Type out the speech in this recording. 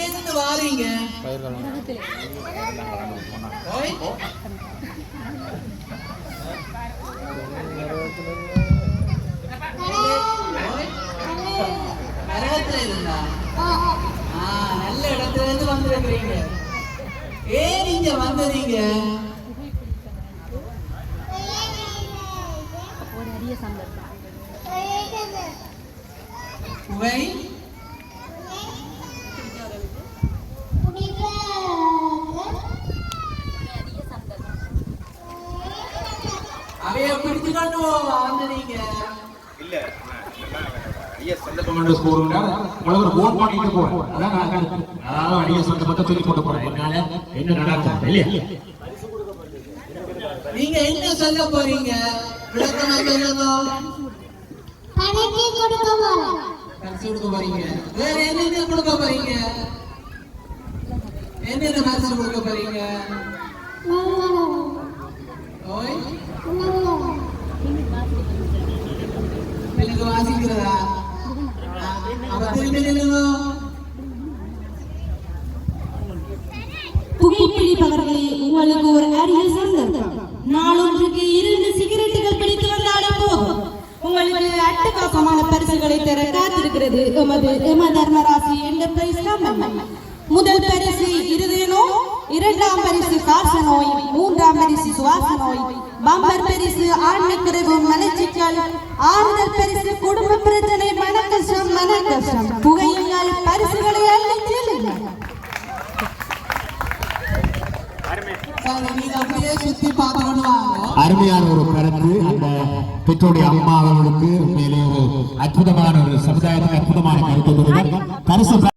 வாரீங்க? ஓய் நரகத்துல இருந்தா ஆ, நல்ல இடத்துல இருந்து வந்திருக்கிறீங்க. ஏன் நீங்க வந்ததீங்க ஒரு அரிய சந்தர்ப்பம் அவைய பிடிச்சு கொண்டு வந்ததீங்க இல்ல ஐஎஸ் சந்தர்ப்பம் ஸ்கூலுங்க உங்களுக்கு போன் பண்ணிட்டு போறேன் அதான் நான் சந்தர்ப்பத்தை சொல்லி போட்டு போறேன் என்னால என்ன நடக்கும் இல்லையா நீங்க என்ன சொல்ல போறீங்க விளக்கமா சொல்லுங்க பரிசு கொடுக்க போறீங்க வேற என்னென்ன கொடுக்க போறீங்க என்னென்ன பரிசு கொடுக்க போறீங்க எனக்கு வாசிக்கிறதா அப்ப திரும்பி நில்லுங்க புகைப்பிடிப்பவர்களே உங்களுக்கு ஒரு அரிய சந்தர்ப்பம் நாளொன்றுக்கு இரண்டு சிகரெட்டுகள் பிடித்து வந்தாலும் போதும் உங்களுக்கு அட்டகாசமான பரிசுகளை தர காத்திருக்கிறது எமது எம தர்மராசி என்டர்பிரைஸ் கம்பெனி முதல் பரிசு இருதய இரண்டாம் பரிசு காச நோய் மூன்றாம் பரிசு சுவாச நோய் பம்பர் பரிசு ஆண்மைக்குறைவு மலச்சிக்கல் ஆறுதல் பரிசு குடும்ப பிரச்சனை மன கஷ்டம் மன கஷ்டம் புகையுங்கள் பரிசுகளை அள்ளிச் செல்லுங்கள் அருமையான ஒரு கருத்து அந்த பெற்றோருடைய அம்மா அவர்களுக்கு உண்மையிலே ஒரு அற்புதமான